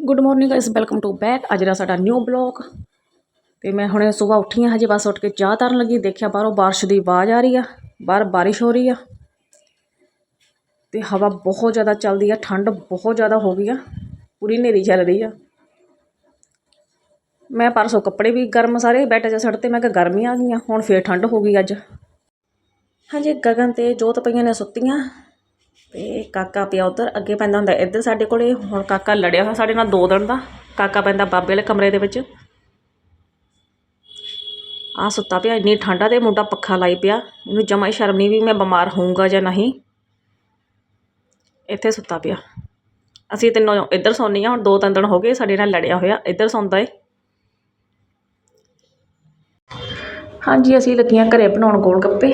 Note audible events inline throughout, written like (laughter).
Good morning guys welcome to back ਅੱਜ ਦਾ ਸਾਡਾ ਨਿਊ ਬਲੌਗ ਤੇ ਮੈਂ ਹੁਣੇ ਸਵੇਰ ਉੱਠੀ ਹਾਂ, ਹਜੇ ਬਸ ਉੱਠ ਕੇ ਚਾਹ ਤਰਨ ਲੱਗੀ। ਦੇਖਿਆ ਬਾਹਰੋਂ ਬਾਰਿਸ਼ ਦੀ ਆਵਾਜ਼ ਆ ਰਹੀ ਆ, ਬਾਹਰ ਬਾਰਿਸ਼ ਹੋ ਰਹੀ ਆ। ਤੇ ਹਵਾ ਬਹੁਤ ਜ਼ਿਆਦਾ ਚੱਲਦੀ ਆ, ਠੰਡ ਬਹੁਤ ਜ਼ਿਆਦਾ ਹੋ ਗਈ ਆ। ਪੂਰੀ ਹਨੇਰੀ ਚੱਲ ਰਹੀ ਆ। ਮੈਂ ਪਰਸੋਂ ਕੱਪੜੇ ਵੀ ਗਰਮ ਸਾਰੇ ਬੈੱਡ 'ਚ ਸੜ ਤੇ, ਮੈਂ ਕਿਹਾ ਗਰਮੀ ਆ ਗਈਆਂ, ਹੁਣ ਫੇਰ ਠੰਡ ਹੋ ਗਈ ਅੱਜ। ਹਾਂਜੀ, ਗਗਨ ਤੇ ਜੋਤ ਪਈਆਂ ਨੇ ਸੁੱਤੀਆਂ। ਅਤੇ ਕਾਕਾ ਪਿਆ ਉੱਧਰ, ਅੱਗੇ ਪੈਂਦਾ ਹੁੰਦਾ, ਇੱਧਰ ਸਾਡੇ ਕੋਲ, ਹੁਣ ਕਾਕਾ ਲੜਿਆ ਹੋਇਆ ਸਾਡੇ ਨਾਲ ਦੋ ਦਿਨ ਦਾ, ਕਾਕਾ ਪੈਂਦਾ ਬਾਬੇ ਵਾਲੇ ਕਮਰੇ ਦੇ ਵਿੱਚ। ਆ ਸੁੱਤਾ ਪਿਆ, ਇੰਨੀ ਠੰਡਾ ਤੇ ਮੁੰਡਾ ਪੱਖਾ ਲਾਈ ਪਿਆ ਇਹਨੂੰ ਜਮਾ ਹੀ ਸ਼ਰਮ ਨਹੀਂ ਵੀ ਮੈਂ ਬਿਮਾਰ ਹੋਊਂਗਾ ਜਾਂ ਨਹੀਂ। ਇੱਥੇ ਸੁੱਤਾ ਪਿਆ। ਅਸੀਂ ਤਿੰਨੋਂ ਇੱਧਰ ਸੌਂਦੇ ਹਾਂ, ਹੁਣ ਦੋ ਤਿੰਨ ਦਿਨ ਹੋ ਗਏ ਸਾਡੇ ਨਾਲ ਲੜਿਆ ਹੋਇਆ, ਇੱਧਰ ਸੌਂਦਾ ਏ। ਹਾਂਜੀ, ਅਸੀਂ ਲੱਗੀਆਂ ਘਰੇ ਬਣਾਉਣ ਗੋਲ ਗੱਪੇ।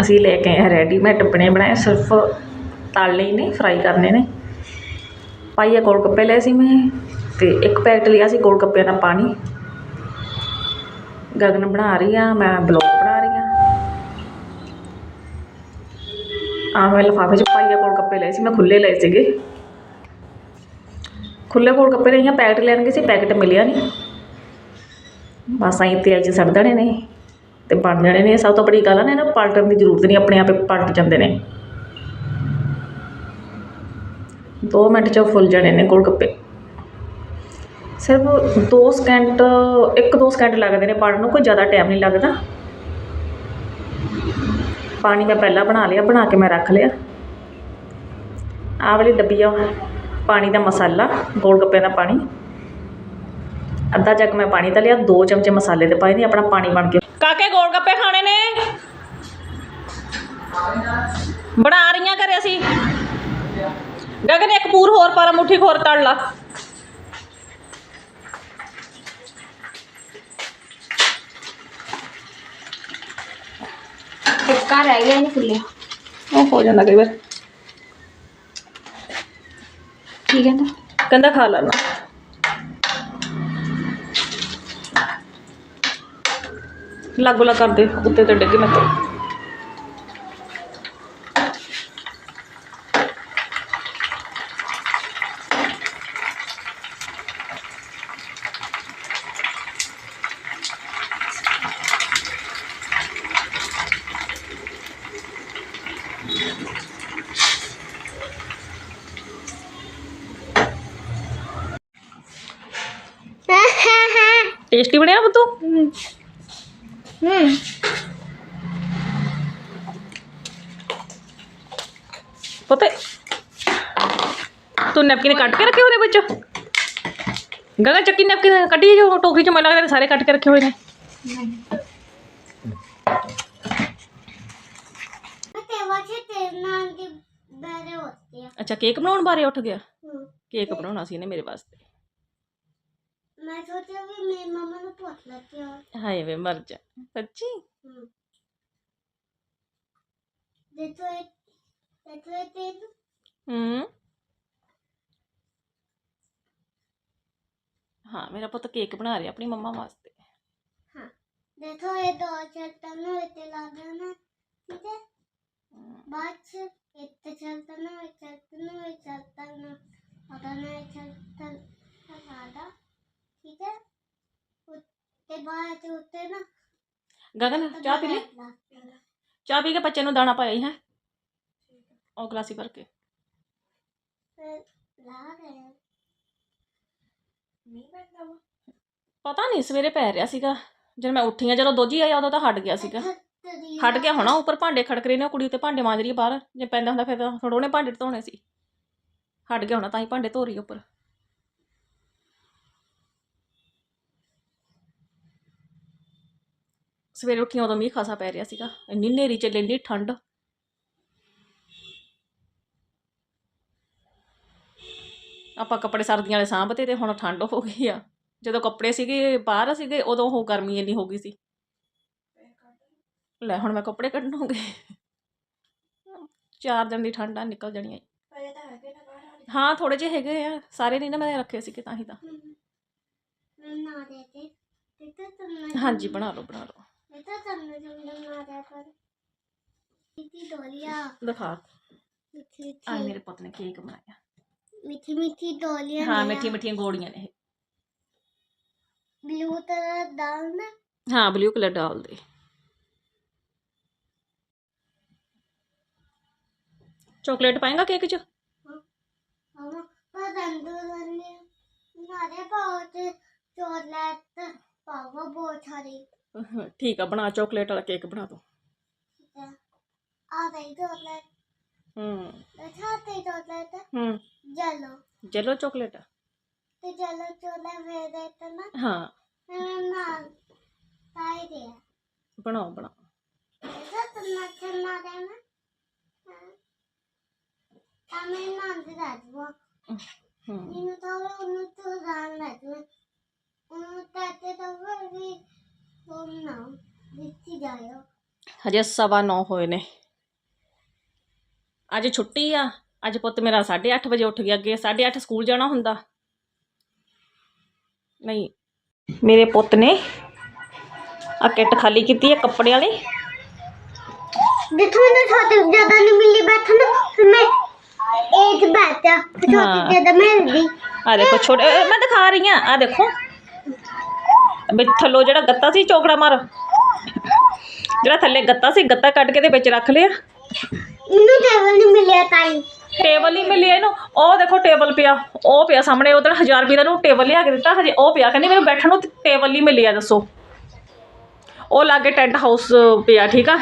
ਅਸੀਂ ਲੈ ਕੇ ਆਏ ਰੈਡੀਮੇਡ ਬਣੇ ਬਣਾਏ ਸਿਰਫ ਤਲਨੇ ਹੀ ਨੇ ਫਰਾਈ ਕਰਨੇ ਨੇ। ਪਾਈਆ ਗੋਲ ਗੱਪੇ ਲਏ ਸੀ ਮੈਂ ਅਤੇ ਇੱਕ ਪੈਕਟ ਲਿਆ ਸੀ ਗੋਲ ਗੱਪਿਆਂ ਦਾ ਪਾਣੀ। ਗਗਨ ਬਣਾ ਰਹੀ ਆ, ਮੈਂ ਬਲੌਗ ਬਣਾ ਰਹੀ ਆ। ਆ ਮੈਂ ਲਿਫਾਫੇ 'ਚ ਪਾਈਆ ਗੋਲ ਗੱਪੇ ਲਏ ਸੀ, ਮੈਂ ਖੁੱਲੇ ਲਏ ਸੀਗੇ। ਖੁੱਲੇ ਗੋਲ ਗੱਪੇ ਲਈਆਂ, ਪੈਕਟ ਲੈਣਗੇ ਸੀ, ਪੈਕਟ ਮਿਲਿਆ ਨਹੀਂ। ਬਸ ਆਈ ਤੇਲ 'ਚ ਸੜ ਦੇਣੇ ਨੇ। ਅਤੇ ਬਣ ਜਾਣੇ ਨੇ ਸਭ ਤੋਂ ਬੜੀ ਗੱਲ ਆ ਨਾ, ਇਹਨਾਂ ਨੂੰ ਪਲਟਣ ਦੀ ਜ਼ਰੂਰਤ ਨਹੀਂ, ਆਪਣੇ ਆਪ ਪਲਟ ਜਾਂਦੇ ਨੇ। ਦੋ ਮਿੰਟ 'ਚ ਫੁੱਲ ਜਾਣੇ ਨੇ ਗੋਲ ਗੱਪੇ। ਸਿਰਫ ਦੋ ਸਕਿੰਟ 1-2 ਸਕਿੰਟ ਲੱਗਦੇ ਨੇ ਬਣਨ ਨੂੰ, ਕੋਈ ਜ਼ਿਆਦਾ ਟਾਈਮ ਨਹੀਂ ਲੱਗਦਾ। ਪਾਣੀ ਮੈਂ ਪਹਿਲਾਂ ਬਣਾ ਲਿਆ, ਬਣਾ ਕੇ ਮੈਂ ਰੱਖ ਲਿਆ। ਆਹ ਵਾਲੀ ਡੱਬੀ ਆ, ਪਾਣੀ ਦਾ ਮਸਾਲਾ, ਗੋਲ ਗੱਪੇ ਦਾ ਪਾਣੀ। ਅੱਧਾ ਜੱਗ ਮੈਂ ਪਾਣੀ ਦਾ ਲਿਆ 2 ਚਮਚੇ ਮਸਾਲੇ ਦੇ ਪਾਏ ਨੇ ਆਪਣਾ ਪਾਣੀ ਬਣ ਗਿਆ ਕਾਕੇ ਗੋਲ ਗੱਪੇ ਖਾਣੇ ਨੇ? ਬਣਾ ਰਹੀਆਂ ਘਰੇ ਅਸੀਂ। ਗਗਨ ਇੱਕ ਪੂਰ ਹੋਰ ਪਰ ਮੁੱਠੀ ਖੋਰ ਤੜ ਲਾ। ਟਿੱਕਾ ਰਹਿ ਗਿਆ ਨਹੀਂ ਫੁੱਲਿਆ ਉਹ ਹੋ ਜਾਂਦਾ ਕਈ ਵਾਰ। ਠੀਕ ਹੈ ਨਾ? ਕਹਿੰਦਾ ਖਾ ਲੈਣਾ ਲਾਗੂ ਲਾ ਕਰਦੇ ਉੱਤੇ ਤੇ ਡਿੱਗੇ ਮੈਂ ਤੇ। ਟੇਸਟੀ ਬਣਿਆ ਬੁੱਤੂ ਹੂੰ ਪਤਾ ਤੂੰ ਨੈਪਕਿਨ ਕੱਟ ਕੇ ਰੱਖੇ ਹੋਏ ਨੇ ਵਿੱਚ ਗਗਾ ਚੱਕੀ ਨੈਪਕਿਨ ਕੱਢੀ ਜੋ ਟੋਕਰੀ ਚ ਮੈਨੂੰ ਲੱਗਦਾ ਸਾਰੇ ਕੱਟ ਕੇ ਰੱਖੇ ਹੋਏ ਨੇ ਤੇ ਵਾਚੇ ਤੇ ਨਾਂ ਦੇ ਬਰੇ ਹੋਤੇ ਆ ਅੱਛਾ ਕੇਕ ਬਣਾਉਣ ਬਾਰੇ ਉੱਠ ਗਿਆ ਹੂੰ। ਕੇਕ ਬਣਾਉਣਾ ਸੀ ਇਹਨੇ ਮੇਰੇ ਵਾਸਤੇ ਮੈਂ ਸੋਚਿਆ ਵੀ ਮੇਰੀ ਮਮਾ ਨੂੰ ਪੁੱਛ ਲੱਗੀ ਆ ਹਾਏ ਵੇ ਮਰ ਜਾ। ਸੱਚੀ? ਹੂੰ। ਦੇਖੋ ਇਹ ਦੇਖੋ ਇਹ ਤੇ ਹੂੰ। ਹਾਂ ਮੇਰਾ ਪੁੱਤ ਕੇਕ ਬਣਾ ਰਿਹਾ ਆਪਣੀ ਮੰਮਾ ਵਾਸਤੇ। ਹਾਂ। ਦੇਖੋ ਇਹ ਦੋ ਚੱਟਾਂ ਨੂੰ ਇੱਥੇ ਲਾ ਦੇਣਾ ਠੀਕ ਹੈ? ਬਾਅਦ ਚ ਇੱਥੇ ਚੱਲਤਾ ਨਾ ਇਹ ਚੱਲਤਾ ਨਾ ਇਹ ਚੱਲਤਾ ਨਾ। ਉਹਦਾ ਨਾ ਚੱਲਤਾ ਸਾਦਾ ਠੀਕ ਹੈ? ਉੱਤੇ ਬਾਅਦ ਚ ਉੱਤੇ ਨਾ ਗਗਨ ਚਾਹ ਪੀ ਲਈ? ਚਾਹ ਪੀ ਕੇ ਬੱਚੇ ਨੂੰ ਦਾਣਾ ਪਾਇਆ ਹੀ? ਹੈ। ਉਹ ਗਲਾਸੀ ਭਰ ਕੇ। ਫਿਰ ਲਾ ਗਏ ਮੀਂਹ ਪੈਂਦਾ ਵਾ। ਪਤਾ ਨਹੀਂ ਸਵੇਰੇ ਪੈ ਰਿਹਾ ਸੀਗਾ। ਜਦ ਮੈਂ ਉੱਠੀ ਆ ਜਦੋਂ ਦੋਜੀ ਆਇਆ ਉਦੋਂ ਤਾਂ ਹਟ ਗਿਆ ਸੀਗਾ। ਹਟ ਗਿਆ ਹੋਣਾ ਉੱਪਰ ਭਾਂਡੇ ਖੜਕ ਰਹੇ ਨੇ ਉਹ ਕੁੜੀ ਉੱਤੇ ਭਾਂਡੇ ਮਾਂਜ ਰਹੀ ਹੈ ਬਾਹਰ। ਜੇ ਪੈਂਦਾ ਹੁੰਦਾ ਫਿਰ ਤਾਂ ਥੋੜਾ ਉਹਨੇ ਭਾਂਡੇ ਧੋਣੇ ਸੀ। ਹਟ ਗਿਆ ਹੋਣਾ ਤਾਂ ਹੀ ਭਾਂਡੇ ਧੋ ਰਹੀ ਉੱਪਰ। ਸਵੇਰੇ ਉੱਠੀ ਉਦੋਂ ਮੀਂਹ ਖਾਸਾ ਪੈ ਰਿਹਾ ਸੀਗਾ। ਇੰਨੀ ਨੇਰੀ ਚੱਲੇ ਇੰਨੀ ਠੰਡ। ਆਪਾਂ ਕੱਪੜੇ ਸਰਦੀਆਂ ਵਾਲੇ ਸਾਂਭਤੇ ਤੇ ਹੁਣ ਠੰਡ ਹੋ ਗਈ ਆ। ਜਦੋਂ ਕੱਪੜੇ ਸੀਗੇ ਬਾਹਰ ਸੀਗੇ ਉਦੋਂ ਉਹ ਗਰਮੀ ਇੰਨੀ ਹੋ ਗਈ ਸੀ। ਲੈ ਹੁਣ ਮੈਂ ਕੱਪੜੇ ਕੱਢਣੋਗੇ ਚਾਰ ਦਿਨ ਦੀ ਠੰਡ ਨਿਕਲ ਜਾਣੀ ਆ। ਹਾਂ ਥੋੜੇ ਜਿਹੇ ਹੈਗੇ ਆ। ਸਾਰੇ ਨਹੀਂ ਨਾ ਮੈਂ ਰੱਖੇ ਸੀਗੇ ਤਾਂ ਹੀ ਤਾਂ। ਹਾਂਜੀ ਬਣਾ ਲਓ ਬਣਾ ਲਓ। ਇਹ ਤਾਂ ਤੁਮ ਜਮ ਨਾ ਦੇ ਕਰ ਇਤੀ ਦੋਰੀਆ ਦਿਖਾ ਇੱਥੇ ਆ ਮੇਰੇ ਪੁੱਤ ਨੇ ਕੇਕ ਬਣਾਇਆ ਮਿੱਠੀ ਮਿੱਠੀ ਡੋਲੀਆਂ ਹਾਂ ਮਿੱਠੀਆਂ ਮਿੱਠੀਆਂ ਗੋਲੀਆਂ ਨੇ ਬਲੂ ਤਰ੍ਹਾਂ ਦਾਲ ਨਾ ਇਹ ਹਾਂ ਬਲੂ ਕਲਰ ਡਾਲ ਦੇ ਚਾਕਲੇਟ ਪਾਏਗਾ ਕੇਕ 'ਚ ਹਾਂ ਪਰ ਰੰਦੂ ਰੰਦੇ ਨਾਰੇ ਪਾਉਚ ਚੋਕਲੇਟ ਪਾਵਾ ਬਹੁਤ ਸਾਰੀ ਠੀਕ ਆ ਬਣਾ ਚਾਕਲੇਟ ਵਾਲਾ ਕੇਕ ਬਣਾ ਦੋ ਆ ਗਈ ਚੋਕਲੇਟ ਹੂੰ ਅੱਛਾ ਤੇ ਚੋਕਲੇਟ ਹੂੰ ਜਲੋ ਜੈਲੋ ਚਾਕਲੇਟ ਤੇ ਜਲੋ ਚੋਲੇ ਵੇ ਦੇ ਤਾ ਨਾ ਹਾਂ ਮੈਂ ਨਾ ਤਾਈ ਦੇ ਬਣਾਓ ਬਣਾਓ ਇਹਦਾ ਤੁਮਨਾ ਚੰਨਾ ਦੇ ਨਾ ਤਾਂ ਮੈਂ ਨਾ ਦੇ ਰਾਜਵਾ ਹੂੰ ਇਹਨੂੰ ਤਾਂ ਉਹਨੂੰ ਤੋਂ ਜਾਣ ਲੱਗ ਉਹਨੂੰ ਤਾਤੇ ਤਾਂ ਵੀ ਉਹ ਨਾ ਦਿੱਤੀ ਜਾਇਓ ਹਜੇ ਸਵਾ ਨੌ ਹੋਏ ਨੇ ਅੱਜ ਛੁੱਟੀ ਆ ਅੱਜ ਪੁੱਤ ਮੇਰਾ 8:30 ਵਜੇ ਉੱਠ ਗਿਆ ਅੱਗੇ 8:30 ਸਕੂਲ ਜਾਣਾ ਹੁੰਦਾ ਨਹੀਂ ਮੇਰੇ ਪੁੱਤ ਨੇ ਆ ਕਿੱਟ ਖਾਲੀ ਕੀਤੀ ਹੈ ਕੱਪੜੇ ਵਾਲੀ ਜਿੱਥੋਂ ਮੈਨੂੰ ਛੋਟੀ ਜ਼ਿਆਦਾ ਨਹੀਂ ਮਿਲੀ ਬੈਠਣ ਫਿਰ ਮੈਂ ਇੱਕ ਬੈਠਾ ਹਾਂ। ਛੋਟੀ ਜ਼ਿਆਦਾ ਮਿਲਦੀ ਆ ਦੇਖੋ ਛੋਟੇ ਅ, ਮੈਂ ਦਿਖਾ ਰਹੀ ਆ ਆ ਦੇਖੋ ਵੀ ਥੱਲੋਂ ਜਿਹੜਾ ਗੱਤਾ ਸੀ ਚੋਕੜਾ ਮਾਰ। ਜਿਹੜਾ ਥੱਲੇ ਗੱਤਾ ਸੀ ਗੱਤਾ ਕੱਢ ਕੇ ਦੇ ਵਿੱਚ ਰੱਖ ਲਿਆ। ਮੈਨੂੰ ਟੇਬਲ ਨਹੀਂ ਮਿਲਿਆ ਤਾਈ। ਟੇਬਲ ਹੀ ਮਿਲਿਆ ਇਹਨੂੰ। ਉਹ ਦੇਖੋ ਟੇਬਲ ਪਿਆ ਉਹ ਪਿਆ ਸਾਹਮਣੇ ਉਧਰ 1000 ਰੁਪਏ ਦਾ ਨੂੰ ਟੇਬਲ ਲਿਆ ਕੇ ਦਿੱਤਾ ਹਜੇ ਉਹ ਪਿਆ। ਕਹਿੰਦੀ ਮੈਨੂੰ ਬੈਠਣ ਨੂੰ ਟੇਬਲ ਨਹੀਂ ਮਿਲਿਆ ਦੱਸੋ। ਉਹ ਲਾਗੇ ਟੈਂਟ ਹਾਊਸ ਪਿਆ ਠੀਕ ਆ।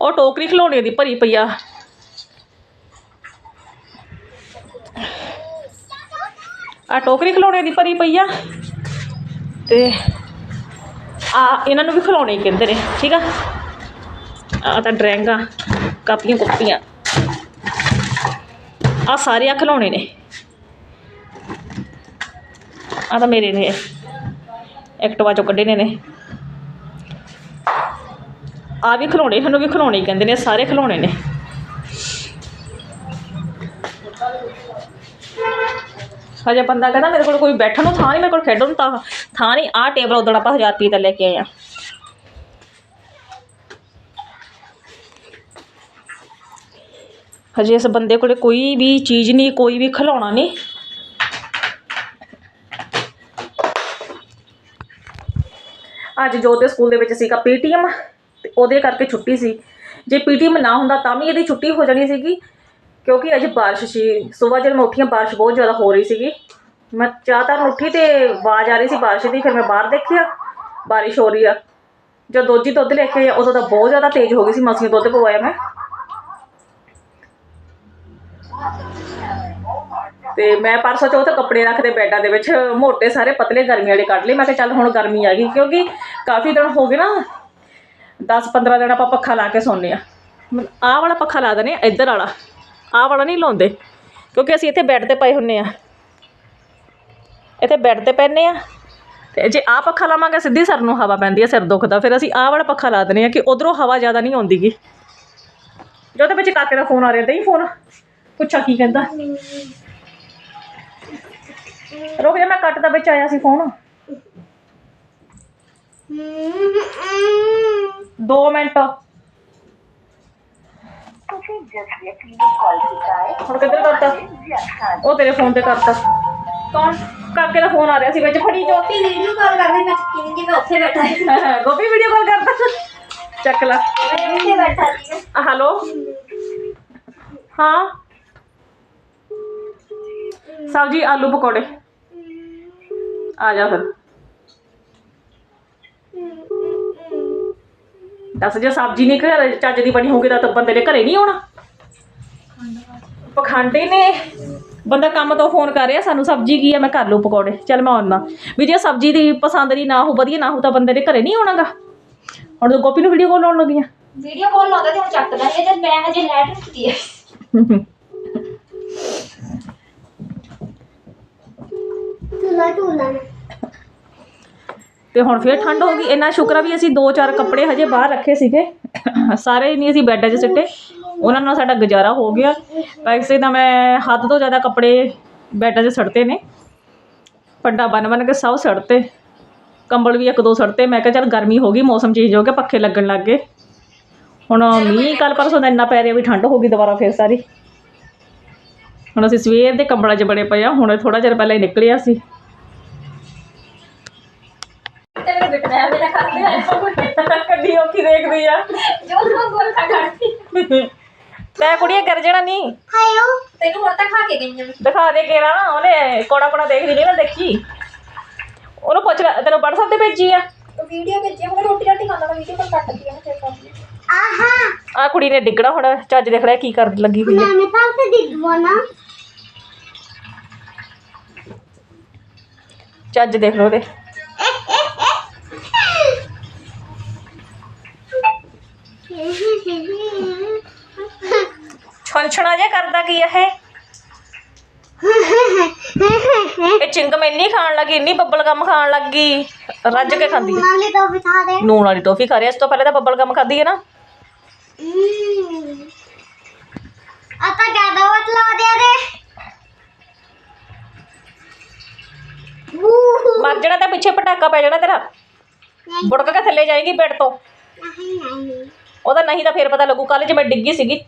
ਉਹ ਟੋਕਰੀ ਖਿਲੌਣੇ ਦੀ ਭਰੀ ਪਈ ਆ। ਆ ਟੋਕਰੀ ਖਿਲੌਣੇ ਦੀ ਭਰੀ ਪਈ ਆ। ਤੇ ਆ, ਇਹਨਾਂ ਨੂੰ ਵੀ ਖਿਲੌਣੇ ਕਹਿੰਦੇ ਨੇ, ਠੀਕ ਆ? ਆ ਤਾਂ ਡਰੈਂਗਾ ਕਾਪੀਆਂ ਕੁੱਪੀਆਂ। ਆ ਸਾਰੇ ਆ ਖਿਲੌਣੇ ਨੇ। ਆ ਤਾਂ ਮੇਰੇ ਨੇ, ਐਕਟਿਵਾ ਚੋਂ ਕੱਢੇ ਨੇ ਨੇ। ਆ ਵੀ ਖਿਲੌਣੇ ਸਾਨੂੰ ਵੀ ਖਿਲੌਣੇ ਕਹਿੰਦੇ ਨੇ, ਸਾਰੇ ਖਿਲੌਣੇ ਨੇ। ਹਜੇ ਬੰਦਾ ਕਹਿੰਦਾ ਮੇਰੇ ਕੋਲ ਕੋਈ ਬੈਠਣ ਨੂੰ ਥਾਂ ਨਹੀਂ ਮੇਰੇ ਕੋਲ ਖੇਡਣ ਨੂੰ ਤਾਂ। ਥਾਂ ਨਹੀਂ, ਆਹ ਟੇਬਲ ਉਦੋਂ ਆਪਾਂ 1000 ਰੁਪਏ ਦਾ ਲੈ ਕੇ ਆਏ ਆ। ਹਜੇ ਇਸ ਬੰਦੇ ਕੋਲੇ ਕੋਈ ਵੀ ਚੀਜ਼ ਨਹੀਂ, ਕੋਈ ਵੀ ਖਿਲਾਉਣਾ ਨਹੀਂ। ਅੱਜ ਜੋ ਤੇ ਸਕੂਲ ਦੇ ਵਿੱਚ ਸੀਗਾ ਪੀਟੀਐਮ, ਤੇ ਉਹਦੇ ਕਰਕੇ ਛੁੱਟੀ ਸੀ। ਜੇ ਪੀਟੀਐਮ ਨਾ ਹੁੰਦਾ ਤਾਂ ਵੀ ਇਹਦੀ ਛੁੱਟੀ ਹੋ ਜਾਣੀ ਸੀਗੀ, ਕਿਉਂਕਿ ਅੱਜ ਬਾਰਿਸ਼ ਸੀ। ਸਵੇਰ ਜਦੋਂ ਮੈਂ ਉੱਠੀਆਂ ਬਾਰਿਸ਼ ਬਹੁਤ ਜ਼ਿਆਦਾ ਹੋ ਰਹੀ ਸੀਗੀ। ਮੈਂ ਚਾਹ ਤਾਂ ਉੱਠੀ ਤੇ ਆਵਾਜ਼ ਆ ਰਹੀ ਸੀ ਬਾਰਿਸ਼ ਦੀ, ਫਿਰ ਮੈਂ ਬਾਹਰ ਦੇਖਿਆ, ਬਾਰਿਸ਼ ਹੋ ਰਹੀ ਆ। ਜਦ ਦੋਜੀ ਦੁੱਧ ਲੈ ਕੇ ਆਈ ਉਦੋਂ ਤਾਂ ਬਹੁਤ ਜ਼ਿਆਦਾ ਤੇਜ਼ ਹੋ ਗਈ ਸੀ ਮਸੀਂ ਦੁੱਧ ਪਵਾਇਆ ਮੈਂ। ਤੇ ਮੈਂ ਪਰਸੋਂ ਚੌਥ ਕੱਪੜੇ ਰੱਖਦੇ ਬੈਡਾਂ ਦੇ ਵਿੱਚ, ਮੋਟੇ ਸਾਰੇ ਪਤਲੇ ਗਰਮੀ ਵਾਲੇ ਕੱਢ ਲਏ, ਮੈਂ ਕਿਹਾ ਚੱਲ ਹੁਣ ਗਰਮੀ ਆ ਗਈ, ਕਿਉਂਕਿ ਕਾਫੀ ਦਿਨ ਹੋ ਗਏ ਨਾ 10 15 ਦਿਨ ਆਪਾਂ ਪੱਖਾ ਲਾ ਕੇ ਸੌਂਦੇ ਆ। ਆਹ ਵਾਲਾ ਪੱਖਾ ਲਾ ਦਨੇ ਇੱਧਰ ਵਾਲਾ, ਆਹ ਵਾਲਾ ਨਹੀਂ ਲਾਉਂਦੇ, ਕਿਉਂਕਿ ਅਸੀਂ ਇੱਥੇ ਬੈੱਡ ਤੇ ਪਏ ਹੁੰਨੇ ਆ। ਇੱਥੇ ਬੈੱਡ ਤੇ ਪੈਨੇ ਆ। ਤੇ ਜੇ ਆਹ ਪੱਖਾ ਲਾਵਾਂਗੇ ਸਿੱਧੀ ਸਿਰ ਨੂੰ ਹਵਾ ਪੈਂਦੀ ਆ ਸਿਰ ਦੁਖਦਾ। ਫਿਰ ਅਸੀਂ ਆਹ ਵਾਲਾ ਪੱਖਾ ਲਾ ਦਨੇ ਆ ਕਿ ਉਧਰੋਂ ਹਵਾ ਜ਼ਿਆਦਾ ਨਹੀਂ ਆਉਂਦੀਗੀ ਜੋ ਤੇ ਵਿੱਚ ਕਾਕੇ ਦਾ ਫੋਨ ਆ ਰਿਹਾ ਤੇ ਫੋਨ। ਪੁੱਛਾ ਕੀ ਕਹਿੰਦਾ। ਰੁਕ ਜਾ ਮੈਂ ਕੱਟ ਦਾ ਵਿੱਚ ਆਇਆ ਸੀ ਫੋਨ। 2 ਮਿੰਟ। ਹੈ ਹੁਣ ਕਿੱਧਰ ਕਰਤਾ? ਉਹ ਤੇਰੇ ਫੋਨ ਤੇ ਕਰਤਾ। ਕੌਣ ਕਾਕੇ ਦਾ ਫੋਨ ਆ ਰਿਹਾ ਸੀ ਵਿੱਚ? ਫੜੀ ਜੋਤੀ ਵੀਡੀਓ ਕਾਲ ਕਰਨੀ ਮੈਂ ਕਿੰਨੀ ਮੈਂ ਉੱਥੇ ਬੈਠਾ ਸੀ। (laughs) ਗੋਪੀ ਵੀਡੀਓ ਕਾਲ ਕਰਦਾ ਚੱਕ ਲੈ। ਮੈਂ ਇੱਥੇ ਬੈਠਾ ਸੀ। ਆ, ਹੈਲੋ ਹਾਂ? ਸਬਜੀ ਆਲੂ ਪਕੌੜੇ। ਆ ਜਾ ਫਿਰ। ਦੱਸ ਜੇ ਸਬਜੀ ਨਹੀਂ ਘਰ ਚੱਜ ਦੀ ਬਣੀ ਹੋਊਗੀ ਤਾਂ ਤਾਂ ਬੰਦੇ ਨੇ ਘਰੇ ਨਹੀਂ ਆਉਣਾ। ਪਖੰਡੇ ਨੇ। ਬੰਦਾ ਕੰਮ ਤੋਂ ਫੋਨ ਕਰ ਰਿਹਾ ਸਾਨੂੰ ਸਬਜੀ ਕੀ ਆ ਮੈਂ ਕਰ ਲੂ ਪਕੌੜੇ। ਚੱਲ ਮੈਂ ਆਉਣਾ ਵੀ ਜੇ ਸਬਜੀ ਦੀ ਪਸੰਦ ਨਹੀਂ ਨਾ ਹੋ ਵਧੀਆ ਨਾ ਹੋ ਤਾਂ ਬੰਦੇ ਨੇ ਘਰੇ ਨਹੀਂ ਆਉਣਾਗਾ। ਹੁਣ ਤੂੰ ਗੋਪੀ ਨੂੰ ਵੀਡੀਓ ਕਾਲ ਲਾਉਣ ਲੱਗੀ ਆ ਵੀਡੀਓ ਕਾਲ ਲਾਉਂਦਾ ਤੇ ਹੁਣ ਚੱਕਦਾ ਨਹੀਂ ਤੇ ਮੈਂ ਹਜੇ ਲੈਟ ਰੱਖਦੀ ਹੈ ਤੁਲਾ ਤੁਲਾ ਤੇ ਹੁਣ ਫੇਰ ਠੰਡ ਹੋ ਗਈ ਇੰਨਾ ਸ਼ੁਕਰ ਆ ਵੀ ਅਸੀਂ ਦੋ ਚਾਰ ਕੱਪੜੇ ਹਜੇ ਬਾਹਰ ਰੱਖੇ ਸੀਗੇ। ਸਾਰੇ ਨਹੀਂ ਅਸੀਂ ਬੈੱਡਾਂ 'ਚ ਸਿੱਟੇ। ਉਹਨਾਂ ਨਾਲ ਸਾਡਾ ਗੁਜ਼ਾਰਾ ਹੋ ਗਿਆ। ਵੈਸੇ ਤਾਂ ਮੈਂ ਹੱਦ ਤੋਂ ਜ਼ਿਆਦਾ ਕੱਪੜੇ ਬੈੱਡਾਂ 'ਚ ਸੜਤੇ ਨੇ। ਪੱਡਾ ਬਨ ਬਨ ਕੇ ਸਭ ਸੜਤੇ। ਕੰਬਲ ਵੀ ਇੱਕ ਦੋ ਸੜਤੇ। ਮੈਂ ਕਿਹਾ ਚੱਲ ਗਰਮੀ ਹੋ ਗਈ ਮੌਸਮ ਚੇਂਜ ਹੋ ਗਿਆ ਪੱਖੇ ਲੱਗਣ ਲੱਗ ਗਏ। ਹੁਣ ਮੀਂਹ ਕੱਲ ਪਰਸੋਂ ਦਾ ਇੰਨਾ ਪੈ ਰਿਹਾ ਵੀ ਠੰਡ ਹੋ ਗਈ ਦੁਬਾਰਾ ਫੇਰ ਸਾਰੀ। ਹੁਣ ਅਸੀਂ ਸਵੇਰ ਦੇ ਕੰਬਲਾਂ 'ਚ ਬੜੇ ਪਏ ਆ ਹੁਣ ਥੋੜਾ ਚਿਰ ਪਹਿਲਾਂ ਹੀ ਨਿਕਲਿਆ ਸੀ। (laughs) ਕੱਢੀ ਔਖੀ ਦੇਖਦੀ ਆ। ਜੋ ਤੂੰ ਗੋਲ ਖਾ ਕਰਦੀ। (laughs) ਤੈ ਕੁੜੀਏ ਕਰ ਜਾਣਾ ਨਹੀਂ ਹਾਇਓ ਤੈਨੂੰ ਹੁਣ ਤਾਂ ਖਾ ਕੇ ਗਈਆਂ। ਦਿਖਾ ਦੇ ਕੇ ਨਾ ਉਹਨੇ ਕੋਣਾ ਕੋਣਾ ਦੇਖਦੀ ਨਹੀਂ ਨਾ ਦੇਖੀ। ਉਹਨੂੰ ਪੁੱਛ ਲੈ ਤੈਨੂੰ WhatsApp ਤੇ ਭੇਜੀ ਆ? ਵੀਡੀਓ ਭੇਜੀ ਹੁਣ ਰੋਟੀ ਰਾਟੀ ਖਾਂਦਾ ਮੈਂ ਵੀਡੀਓ ਕਾਲ ਕੱਟ ਦਿੱਤੀ ਮੈਂ ਚੈੱਕ ਕਰਦੀ ਆਹਾ। ਆ ਕੁੜੀ ਨੇ ਡਿੱਗਣਾ ਹੁਣ ਚੱਜ ਦੇਖ ਲੈ ਕੀ ਕਰਨ ਲੱਗੀ ਹੋਈ ਆ। ਮੈਂ ਤਾਂ ਤੇ ਨਾ। ਚੱਜ ਦੇਖ ਲਓ ਉਹਦੇ। ਫੰਕਸ਼ਨਾਂ ਜੇ ਕਰਦਾ ਕੀ ਇਹ? ਇਹ ਚਿੰਗਮ ਇੰਨੀ ਖਾਣ ਲੱਗੀ ਇੰਨੀ ਬੱਬਲ ਗਮ ਖਾਣ ਲੱਗੀ ਰੱਜ ਕੇ ਖਾਂਦੀ ਹੈ ਨਾਲੇ ਤਾਂ ਬਿਠਾ ਦੇ। ਨੂਣ ਵਾਲੀ ਟੋਫੀ ਖਾ ਰਹੀ ਹੈ, ਇਸ ਤੋਂ ਪਹਿਲਾਂ ਤਾਂ ਬੱਬਲ ਗਮ ਖਾਦੀ ਹੈ ਨਾ। ਆਪਾਂ ਜ਼ਿਆਦਾ ਬਤਲਾ ਦੇ ਦੇ ਮਰ ਜਾਣਾ ਤਾਂ ਪਿੱਛੇ ਪਟਾਕਾ ਪੈ ਜਾਣਾ ਤੇਰਾ। ਨਹੀਂ। ਬੁੜਕ ਕੇ ਥੱਲੇ ਜਾਏਗੀ ਬੈੱਡ ਤੋਂ। ਨਹੀਂ ਨਹੀਂ। ਉਹਦਾ ਨਹੀਂ ਤਾਂ ਫੇਰ ਪਤਾ ਲੱਗੂ ਕੱਲ ਜੇ ਮੈਂ ਡਿੱਗੀ ਸੀਗੀ।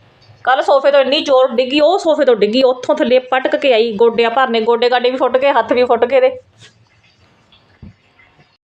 ਕੱਲ ਸੋਫੇ ਤੋਂ ਇੰਨੀ ਜ਼ੋਰ ਡਿੱਗੀ, ਉਹ ਸੋਫੇ ਤੋਂ ਡਿੱਗੀ, ਉੱਥੋਂ ਥੱਲੇ ਪਟਕ ਕੇ ਆਈ, ਗੋਡਿਆਂ ਭਰਨੇ ਗੋਡੇ ਗਾਡੇ ਵੀ ਫੁੱਟ ਗਏ, ਹੱਥ ਵੀ ਫੁੱਟ ਗਏ ਦੇ।